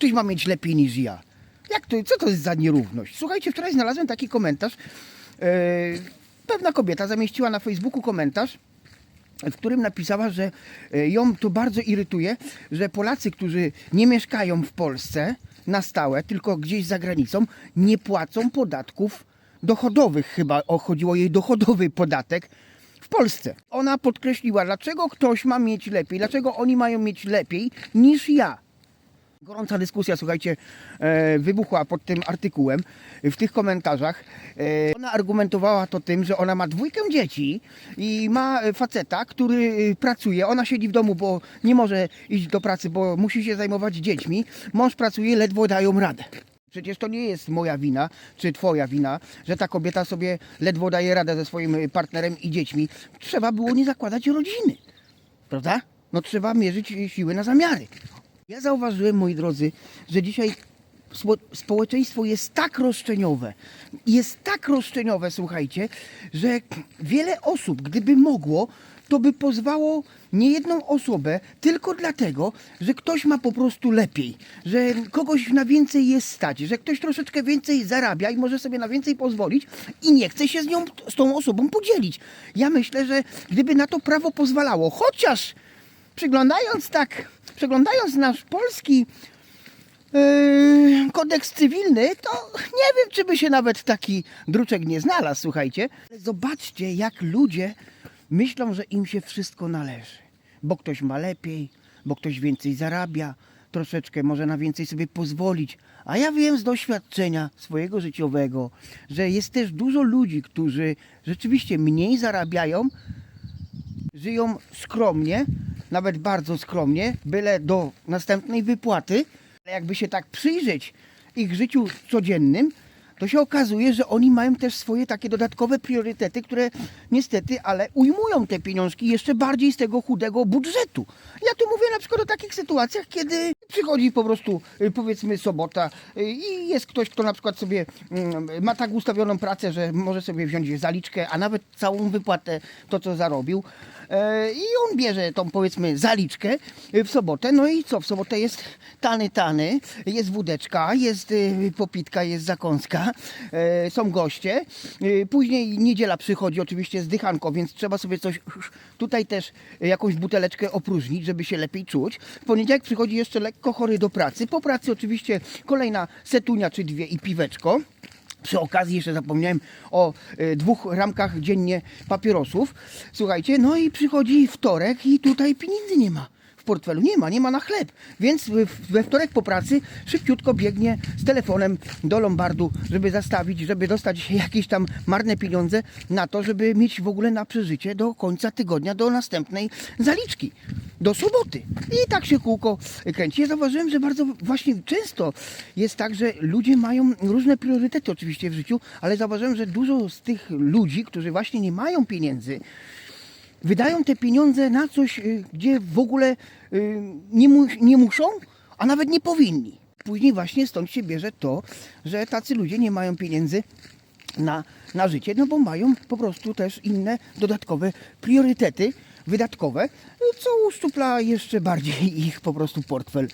ktoś ma mieć lepiej niż ja? Jak to, co to jest za nierówność? Słuchajcie, wczoraj znalazłem taki komentarz. E, pewna kobieta zamieściła na Facebooku komentarz, w którym napisała, że e, ją to bardzo irytuje, że Polacy, którzy nie mieszkają w Polsce na stałe, tylko gdzieś za granicą, nie płacą podatków dochodowych. Chyba chodziło jej dochodowy podatek w Polsce. Ona podkreśliła, dlaczego ktoś ma mieć lepiej, dlaczego oni mają mieć lepiej niż ja. Gorąca dyskusja, słuchajcie, e, wybuchła pod tym artykułem, w tych komentarzach. E, ona argumentowała to tym, że ona ma dwójkę dzieci i ma faceta, który e, pracuje. Ona siedzi w domu, bo nie może iść do pracy, bo musi się zajmować dziećmi. Mąż pracuje, ledwo dają radę. Przecież to nie jest moja wina, czy twoja wina, że ta kobieta sobie ledwo daje radę ze swoim partnerem i dziećmi. Trzeba było nie zakładać rodziny, prawda? No trzeba mierzyć siły na zamiary. Ja zauważyłem, moi drodzy, że dzisiaj spo- społeczeństwo jest tak roszczeniowe, jest tak roszczeniowe, słuchajcie, że wiele osób, gdyby mogło, to by pozwało niejedną osobę tylko dlatego, że ktoś ma po prostu lepiej, że kogoś na więcej jest stać, że ktoś troszeczkę więcej zarabia i może sobie na więcej pozwolić i nie chce się z nią, z tą osobą podzielić. Ja myślę, że gdyby na to prawo pozwalało, chociaż przyglądając tak, przeglądając nasz polski yy, kodeks cywilny, to nie wiem, czy by się nawet taki druczek nie znalazł, słuchajcie. Ale Zobaczcie, jak ludzie myślą, że im się wszystko należy. Bo ktoś ma lepiej, bo ktoś więcej zarabia, troszeczkę może na więcej sobie pozwolić. A ja wiem z doświadczenia swojego życiowego, że jest też dużo ludzi, którzy rzeczywiście mniej zarabiają, żyją skromnie, nawet bardzo skromnie, byle do następnej wypłaty. Ale jakby się tak przyjrzeć ich życiu codziennym, to się okazuje, że oni mają też swoje takie dodatkowe priorytety, które niestety, ale ujmują te pieniążki jeszcze bardziej z tego chudego budżetu. Ja tu mówię na przykład o takich sytuacjach, kiedy przychodzi po prostu y, powiedzmy sobota y, i jest ktoś, kto na przykład sobie mm, ma tak ustawioną pracę, że może sobie wziąć zaliczkę, a nawet całą wypłatę, to co zarobił. E, I on bierze tą powiedzmy zaliczkę w sobotę, no i co, w sobotę jest tany, tany, jest wódeczka, jest y, popitka, jest zakąska, e, są goście. Y, Później niedziela przychodzi oczywiście z dychanką, więc trzeba sobie coś tutaj też jakąś buteleczkę opróżnić, żeby się lepiej czuć. W poniedziałek przychodzi jeszcze lekko chory do pracy. Po pracy oczywiście kolejna setunia czy dwie i piweczko. Przy okazji jeszcze zapomniałem o e, dwóch ramkach dziennie papierosów. Słuchajcie, no i przychodzi wtorek i tutaj pieniędzy nie ma. W portfelu nie ma, nie ma na chleb. Więc we wtorek po pracy szybciutko biegnie z telefonem do Lombardu, żeby zastawić, żeby dostać jakieś tam marne pieniądze na to, żeby mieć w ogóle na przeżycie do końca tygodnia, do następnej zaliczki, do soboty. I tak się kółko kręci. Ja zauważyłem, że bardzo właśnie często jest tak, że ludzie mają różne priorytety oczywiście w życiu, ale zauważyłem, że dużo z tych ludzi, którzy właśnie nie mają pieniędzy, wydają te pieniądze na coś, y, gdzie w ogóle y, nie, mu, nie muszą, a nawet nie powinni. Później właśnie stąd się bierze to, że tacy ludzie nie mają pieniędzy na, na życie, no bo mają po prostu też inne dodatkowe priorytety wydatkowe, co uszczupla jeszcze bardziej ich po prostu portfel.